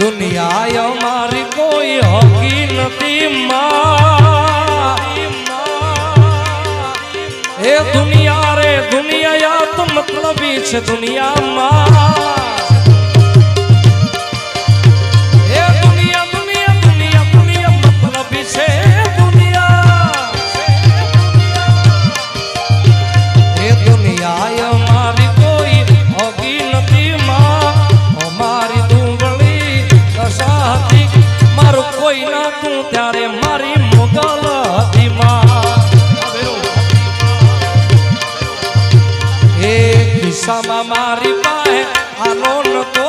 દુનિયા અમારી કોઈ હકી નથી એ દુનિયા રે દુનિયા તો મતલબી છે દુનિયામાં. તું ત્યારે મારી મુગલમાં મારી પાસે આનો નતો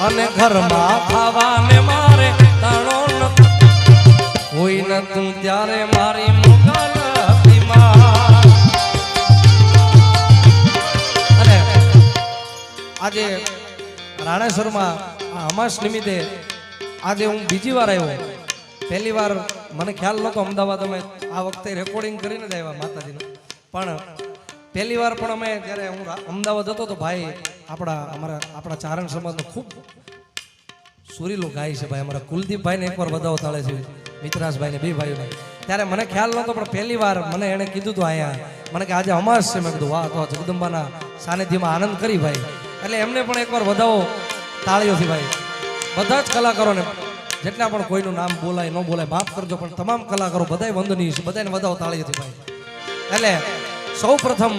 અને ઘરમાં ખાવાને મારે તાણો કોઈ નતું ત્યારે મારી મુગલ આજે રાણેશ્વરમાં આ અમાસ નિમિત્તે આજે હું બીજી વાર આવ્યો. પહેલી વાર મને ખ્યાલ નહોતો અમદાવાદ અમે આ વખતે રેકોર્ડિંગ કરીને જ આવ્યા માતાજીને. પણ પહેલી વાર પણ અમે જ્યારે હું અમદાવાદ હતો તો ભાઈ આપણા અમારા આપણા ચારણ સમાજનો ખૂબ સુરીલું ગાય છે ભાઈ. અમારા કુલદીપભાઈને એકવાર વધાવો તાળે છે, મિત્રાસભાઈને, બે ભાઈઓને. ત્યારે મને ખ્યાલ નહોતો, પણ પહેલી વાર મને એણે કીધું હતું અહીંયા. મને કે આજે અમાસ છે. મેં કીધું, વાહ, તો જગદંબાના સાનિધ્યમાં આનંદ કરી ભાઈ. એટલે એમને પણ એકવાર વધાવો તાળીઓથી ભાઈ. બધા જ કલાકારોને જેટલા પણ કોઈનું નામ બોલાય, ન બોલાય, માફ કરજો, પણ તમામ કલાકારો બધાય વંદનીય છે બધાને વધાવો તાળીઓથી ભાઈ. એટલે સૌ પ્રથમ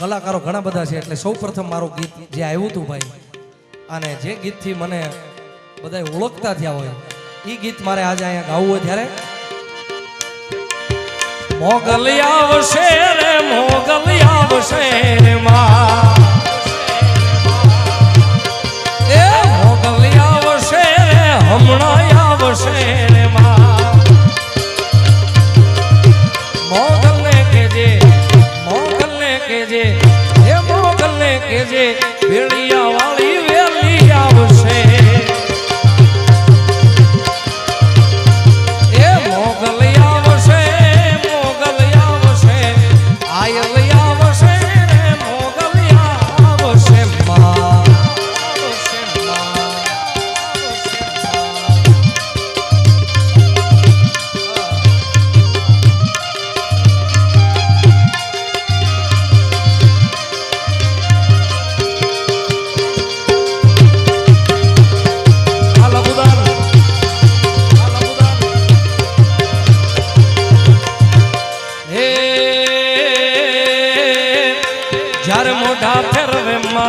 કલાકારો ઘણા બધા છે, એટલે સૌ મારું ગીત જે આવ્યું હતું ભાઈ, અને જે ગીતથી મને બધા ઓળખતા થયા હોય એ ગીત મારે આજે અહીંયા ગાવું હોય ત્યારે. મોગલ મોગલ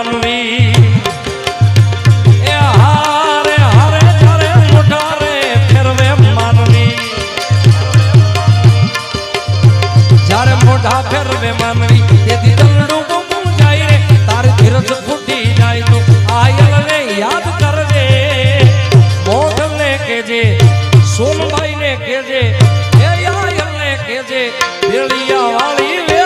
માનવી એ હારે હારે, ચારે, મોઢારે ફેરવે માનવી. જ્યારે મોઢા ફેરવે માનવી કેજે સોનભાઈને કેજે કેજે ભેળિયા વાળી